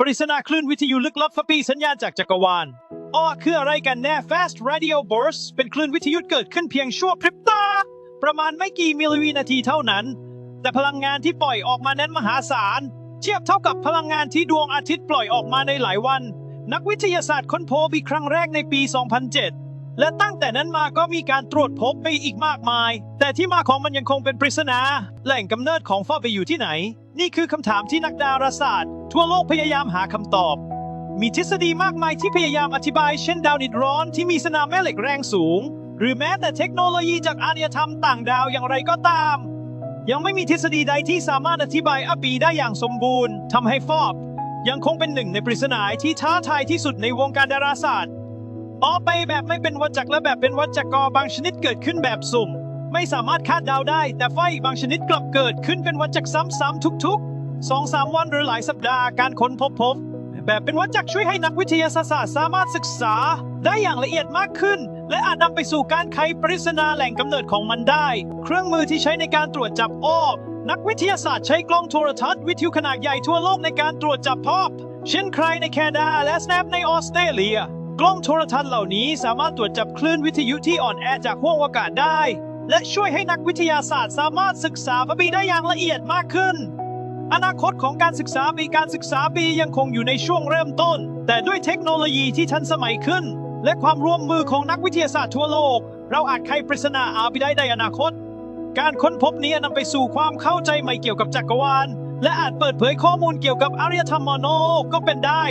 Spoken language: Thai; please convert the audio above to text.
ปริศนาคลื่นวิทยุลึกลับฟปีสัญญาณจากจักรวาลอ้อคืออะไรกันแน่ Fast Radio Burst เป็นคลื่นวิทยุเกิดขึ้นเพียงชั่วพริบตา ประมาณไม่กี่มิลลิวินาทีเท่านั้น แต่พลังงานที่ปล่อยออกมานั้นมหาศาล เทียบเท่ากับพลังงานที่ดวงอาทิตย์ปล่อยออกมาในหลายวัน นักวิทยาศาสตร์ค้นพบอีกครั้งแรกในปี 2007 และตั้งแต่นั้นมาก็มีการตรวจพบไปอีกมากมาย แต่ที่มาของมันยังคงเป็นปริศนา แหล่งกำเนิดของฟอไปอยู่ที่ไหน นี่คือคำถามที่นักดาราศาสตร์ ทั่วโลกพยายามหาคำตอบ มีทฤษฎีมากมายที่พยายามอธิบาย เช่นดาวนิดร้อนที่มีสนามแม่เหล็กแรงสูง หรือแม้แต่เทคโนโลยีจากอารยธรรมต่างดาวอย่างไรก็ตาม ยังไม่มีทฤษฎีใดที่สามารถอธิบายอปีได้อย่างสมบูรณ์ทำให้ฟอบยังคงเป็นหนึ่งในปริศนาที่ท้าทายที่สุดในวงการดาราศาสตร์ ออไปแบบไม่เป็นวัฏจักรและแบบเป็นวัฏจักรบางชนิดเกิดขึ้นแบบสุ่ม ไม่สามารถคาดเดาได้ แต่ไฟบางชนิดกลับเกิดขึ้นเป็นวัฏจักรซ้ำๆทุกๆสองสามวันหรือหลายสัปดาห์การค้นพบพบ แบบเป็นวัฏจักรช่วยให้นักวิทยาศาสตร์สามารถศึกษา ได้อย่างละเอียดมากขึ้น และอาจนำไปสู่การไขปริศนาแหล่งกำเนิดของมันได้ เครื่องมือที่ใช้ในการตรวจจับอ้อนักวิทยาศาสตร์ใช้กล้องโทรทัศน์วิทยุขนาดใหญ่ทั่วโลกในการตรวจจับพบเช่นใครในแคนาดาและสแนปในออสเตรเลีย กล้องโทรทัศน์เหล่านี้สามารถตรวจจับคลื่นวิทยุที่อ่อนแอจากห้วงอากาศได้ และช่วยให้นักวิทยาศาสตร์สามารถศึกษาพระบีได้อย่างละเอียดมากขึ้น อนาคตของการศึกษาปีการศึกษาปียังคงอยู่ในช่วงเริ่มต้น แต่ด้วยเทคโนโลยีที่ทันสมัยขึ้น และความร่วมมือของนักวิทยาศาสตร์ทั่วโลก เราอาจไขปริศนาอาไปได้ในอนาคต การค้นพบนี้นำไปสู่ความเข้าใจใหม่เกี่ยวกับจักรวาลและอาจเปิดเผยข้อมูลเกี่ยวกับอารยธรรมมโนก็เป็นได้